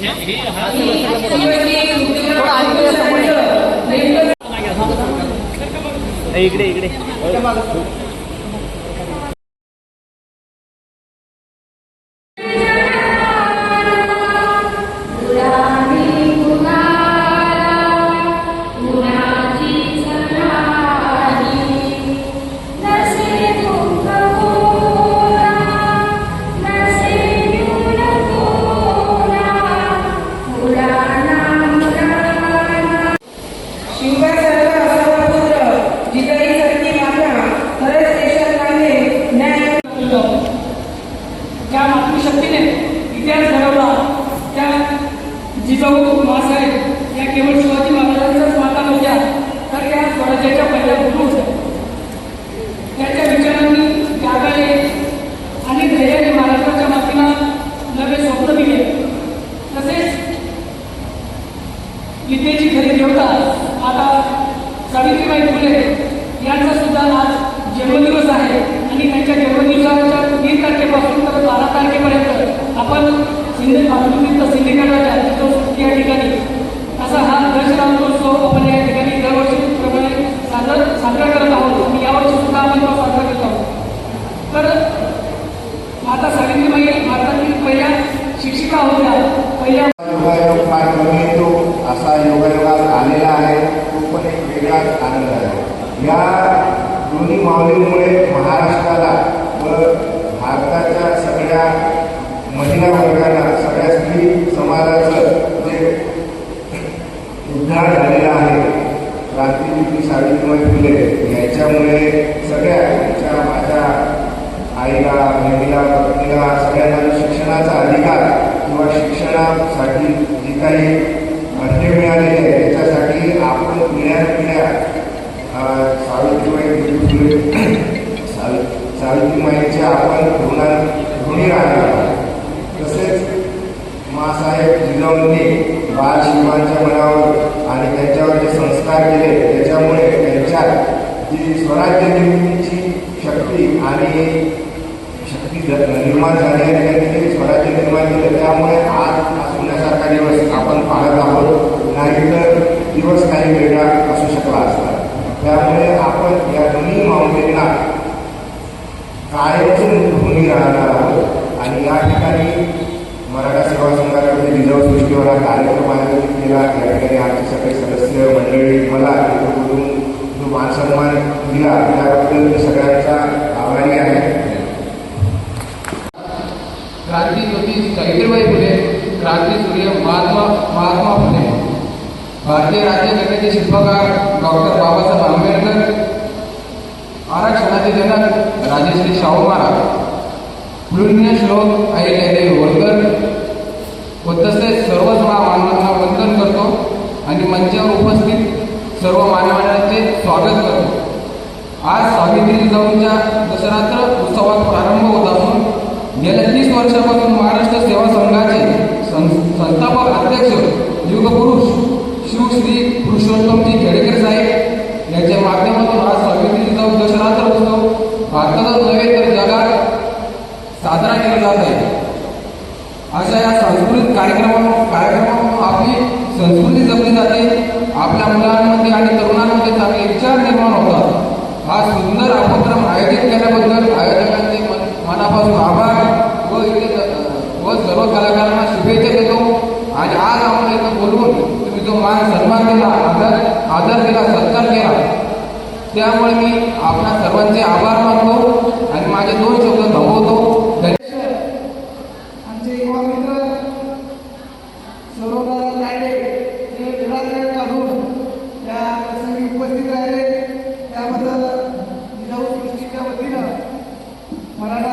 Ya, ini harus इकडे इकडे. जिजाऊ मासाहेब या केवळ शिवाजी महाराजांच्याच माता नव्हत्या तर त्या स्वराज्याच्या पहिल्या गुरु होत्या त्यांच्या विचारांनी त्यागाने आणि धैर्याने महाराष्ट्राच्या मातीला नवे स्वप्न दिले तसेच विद्येची खरी देवता आता सावित्रीबाई फुले यांचा सुद्धा आज जन्मदिवस आहे आणि त्यांच्या जन्मदिवसाच्या तीन तारखेपासून तर बारा तारखेपर्यंत आपण सिंधी मातृत्व सिंधिकेटाच्या चित्रसृष्टी या ठिकाणी असा हा दशरामोत्सव आपण या ठिकाणी दरवर्षीप्रमाणे साजरा साजरा करत आहोत आणि यावर्षी सुद्धा आपण तो साजरा करत आहोत तर आता सावित्रीबाई भारतातील पहिल्या शिक्षिका होत्या. पहिल्या योगायोग फार कमी येतो असा योगायोगात आलेला आहे. तो पण एक वेगळाच आनंद आहे. या दोन्ही माऊलींमुळे महाराष्ट्राला व भारताच्या सगळ्या महिला वर्गाला सगळ्या स्त्री समाजाचं जे उद्धार झालेला आहे क्रांतिज्योती सावित्रीबाई फुले याच्यामुळे सगळ्या माझ्या आईला बहिणीला पत्नीला सगळ्यांना शिक्षणाचा अधिकार किंवा शिक्षणासाठी जी काही मध्य मिळालेली आहे त्याच्यासाठी आपण पिढ्या पिढ्या सावित्रीबाई फुले सावि सावित्रीबाईंच्या आपण ऋणा ऋणी राहणार आहोत. तसेच मासाहेब जिजाऊंनी बाल शिवांच्या मनावर आणि त्यांच्यावर जे संस्कार केले त्याच्यामुळे त्यांच्यात जी स्वराज्य निर्मितीची शक्ती आणि शक्ती निर्माण झाली आहे ते स्वराज्य निर्माण केलं त्यामुळे आज हा सोन्यासारखा दिवस आपण पाहत आहोत नाहीतर दिवस काही वेगळा असू शकला असता त्यामुळे आपण या दोन्ही माऊलींना कायमच भूमी राहणार आहोत आणि या ठिकाणी मराठा सेवा संघाकडे जिजाऊ सृष्टीवर हा कार्यक्रम आयोजित केला या ठिकाणी आमचे सगळे सदस्य मंडळी मला इथं बोलून जो मानसन्मान दिला त्याबद्दल मी सगळ्यांचा आभारी आहे. क्रांती ज्योती सावित्रीबाई फुले क्रांती सूर्य महात्मा महात्मा फुले भारतीय राज्यघटनेचे शिल्पकार डॉक्टर बाबासाहेब आंबेडकर आरक्षणाचे जनक राजेश्री शाहू महाराज पुण्य श्लोक अहिल्यादेवी होळकर व तसेच सर्वच मानवांना वंदन करतो आणि मंचावर उपस्थित सर्व मानवांचे स्वागत करतो. आज सावित्री जाऊनच्या दसरात्र उत्सवात प्रारंभ होता तीस महाराष्ट्र सेवा संघाचे संस्थापक अध्यक्ष युगपुरुष शिवश्री पुरुषोत्तमजी खेडेकर साहेब. यांच्या माध्यमातून आज सावित्री जिजाऊ दसरात्र उत्सव भारतातच नव्हे तर जगात साजरा केला जात आहे. अशा या सांस्कृतिक कार्यक्रमा कार्यक्रमातून आपली संस्कृती जपली जाते. आपल्या मुलांमध्ये आणि तरुणांमध्ये चांगले विचार निर्माण होतात. हा सुंदर उपक्रम आयोजित केल्याबद्दल आयोजकांचे मनापासून आभार. सर्व कलाकारांना शुभेच्छा देतो. आणि आज आपण इथं बोलवून तुम्ही जो मान सन्मान दिला आदर आदर दिला सत्कार केला त्यामुळे मी आपल्या सर्वांचे आभार मानतो आणि माझे दोन शब्द थांबवतो. आमचे युवा मित्र सौरभदादा तायडे हे काढून प्रसंगी उपस्थित राहिले. त्याबद्दल जिजाऊ वतीनं मराठा